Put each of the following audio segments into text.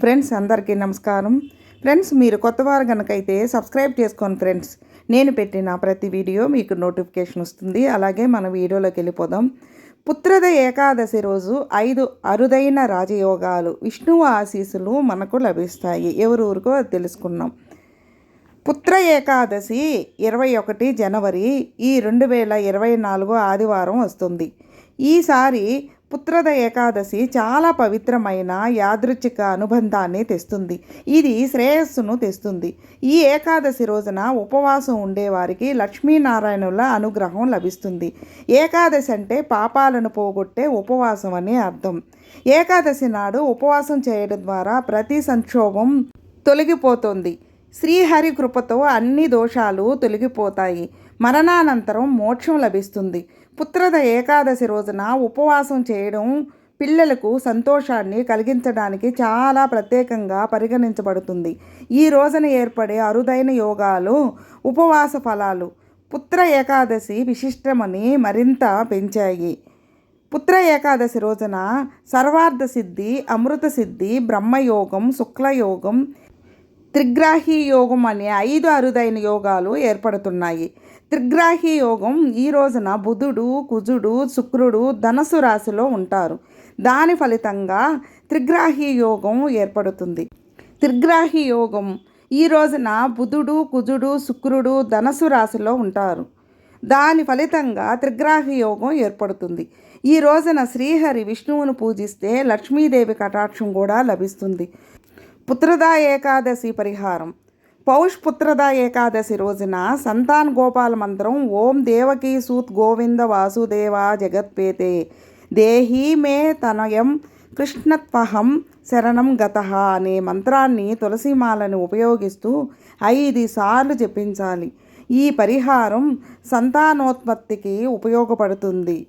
Friends అందరికీ నమస్కారం. Friends మీరు కొత్త వారు కనుకైతే సబ్స్క్రైబ్ చేసుకోండి ఫ్రెండ్స్. నేను పెట్టిన ప్రతి వీడియో మీకు నోటిఫికేషన్ వస్తుంది. అలాగే మన వీడియోలోకి వెళ్ళిపోదాం. పుత్రద ఏకాదశి రోజు ఐదు అరుదైన రాజయోగాలు విష్ణువు ఆశీస్సులు మనకు లభిస్తాయి. ఎవరు ఊరికో అది తెలుసుకున్నాం పుత్ర ఏకాదశి ఇరవై ఒకటి జనవరి ఈ రెండు వేల ఇరవై నాలుగు ఆదివారం వస్తుంది. ఈసారి పుత్రద ఏకాదశి చాలా పవిత్రమైన యాదృచ్ఛిక అనుబంధాన్ని తెస్తుంది. ఇది శ్రేయస్సును తెస్తుంది. ఈ ఏకాదశి రోజున ఉపవాసం ఉండేవారికి లక్ష్మీనారాయణుల అనుగ్రహం లభిస్తుంది. ఏకాదశి అంటే పాపాలను పోగొట్టే ఉపవాసం అని అర్థం. ఏకాదశి నాడు ఉపవాసం చేయడం ద్వారా ప్రతి సంక్షోభం తొలగిపోతుంది. శ్రీహరి కృపతో అన్ని దోషాలు తొలగిపోతాయి. మరణానంతరం మోక్షం లభిస్తుంది. పుత్రద ఏకాదశి రోజున ఉపవాసం చేయడం పిల్లలకు సంతోషాన్ని కలిగించడానికి చాలా ప్రత్యేకంగా పరిగణించబడుతుంది. ఈ రోజున ఏర్పడే అరుదైన యోగాలు ఉపవాస ఫలాలు పుత్ర ఏకాదశి విశిష్టమని మరింత పెంచాయి. పుత్ర ఏకాదశి రోజున సర్వార్థ సిద్ధి అమృత సిద్ధి బ్రహ్మయోగం శుక్లయోగం త్రిగ్రాహి యోగం అనే ఐదు అరుదైన యోగాలు ఏర్పడుతున్నాయి. త్రిగ్రాహి యోగం ఈ రోజున బుధుడు కుజుడు శుక్రుడు ధనసు రాశిలో ఉంటారు. దాని ఫలితంగా త్రిగ్రాహి యోగం ఏర్పడుతుంది. త్రిగ్రాహి యోగం ఈ రోజున బుధుడు కుజుడు శుక్రుడు ధనసు రాశిలో ఉంటారు. దాని ఫలితంగా త్రిగ్రాహి యోగం ఏర్పడుతుంది. ఈ రోజున శ్రీహరి విష్ణువును పూజిస్తే లక్ష్మీదేవి కటాక్షం కూడా లభిస్తుంది. పుత్రదా ఏకాదశి పరిహారం. పౌష్ పుత్రదా ఏకాదశి రోజున సంతాన్ గోపాల మంత్రం ఓం దేవకీ సూత్ గోవింద వాసుదేవ జగత్పేతే. దేహీ మే తనయం కృష్ణత్వహం శరణం గత అనే మంత్రాన్ని తులసిమాలను ఉపయోగిస్తూ ఐదు సార్లు జపించాలి. ఈ పరిహారం సంతానోత్పత్తికి ఉపయోగపడుతుంది.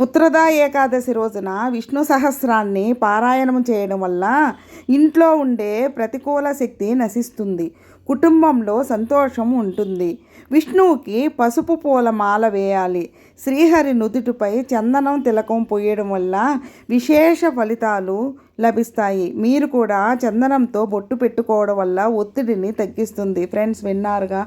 పుత్రదా ఏకాదశి రోజున విష్ణు సహస్రాన్ని పారాయణం చేయడం వల్ల ఇంట్లో ఉండే ప్రతికూల శక్తి నశిస్తుంది. కుటుంబంలో సంతోషం ఉంటుంది. విష్ణువుకి పసుపు పూల మాల వేయాలి. శ్రీహరి నుదుటిపై చందనం తిలకం పోయడం వల్ల విశేష ఫలితాలు లభిస్తాయి. మీరు కూడా చందనంతో బొట్టు పెట్టుకోవడం వల్ల ఒత్తిడిని తగ్గిస్తుంది. ఫ్రెండ్స్ విన్నారుగా?